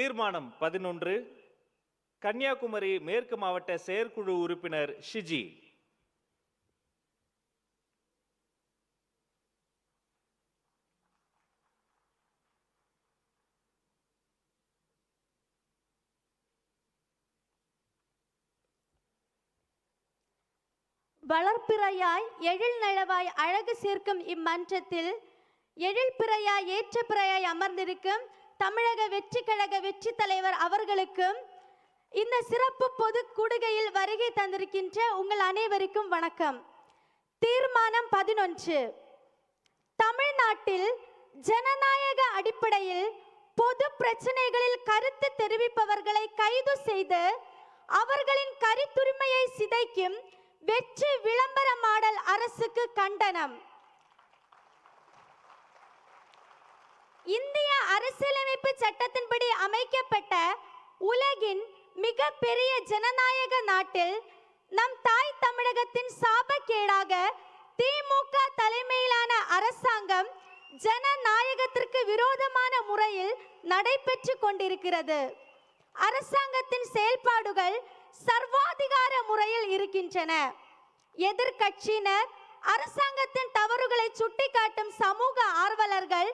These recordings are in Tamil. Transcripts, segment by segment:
தீர்மானம் பதினொன்று. கன்னியாகுமரி மேற்கு மாவட்ட செயற்குழு உறுப்பினர் ஷிஜி. வளர்ப்பிறையாய் எழில் நலவாய் அழகு சேர்க்கும் இம்மன்றத்தில் எழில் பிறையாய் ஏற்ற பிறையாய் அமர்ந்திருக்கும் தமிழக வெற்றி கழக வெற்றி தலைவர் அவர்களுக்கும் இந்த சிறப்பு பொது கூடுகையில் வருகை தந்திருக்கின்ற உங்கள் அனைவருக்கும் வணக்கம். தீர்மானம் பதினொன்று. தமிழ்நாட்டில் ஜனநாயக அடிப்படையில் பொது பிரச்சனைகளில் கருத்து தெரிவிப்பவர்களை கைது செய்து அவர்களின் கரித்துரிமையை சிதைக்கும் வெற்றி விளம்பர மாடல் அரசுக்கு கண்டனம். இந்திய அரசியலமைப்பு சட்டத்தின்படி அமைக்கப்பட்ட உலகின் மிக பெரிய ஜனநாயக நாட்டில் நம் தாய் தமிழகத்தின் சாபக்கேடாக திமுக தலைமையிலான அரசாங்கம் ஜனநாயகத்திற்கு விரோதமான முறையில் நடைபெற்று கொண்டிருக்கிறது. அரசாங்கத்தின் செயல்பாடுகள் சர்வாதிகார முறையில் இருக்கின்றன. எதிர்க்கட்சியினர் அரசாங்கத்தின் தவறுகளை சுட்டிக்காட்டும் சமூக ஆர்வலர்கள்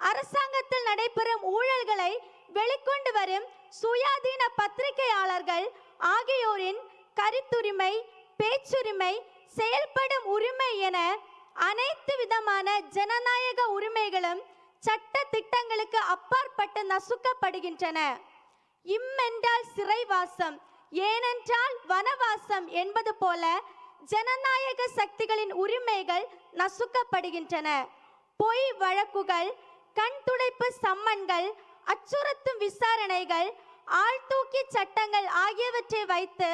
அரசாங்கத்தில் நடைபெறும் ஊழல்களை வெளிக்கொண்டு வரும் சுயாதீன பத்திரிகையாளர்கள் ஆகியோரின் கருத்துரிமை பேச்சுரிமை செயல்படும் உரிமை என அனைத்து விதமான ஜனநாயக உரிமைகளும் சட்ட திட்டங்களுக்கு அப்பாற்பட்டு நசுக்கப்படுகின்றன. இம்மென்றால் சிறைவாசம் ஏனென்றால் வனவாசம் என்பது போல ஜனநாயக சக்திகளின் உரிமைகள் நசுக்கப்படுகின்றன. பொய் வழக்குகள் கண் துடைப்பு சம்மன்கள் அச்சுறுத்தும் விசாரணைகள் ஆழ்தூக்கி சட்டங்கள் ஆகியவற்றை வைத்து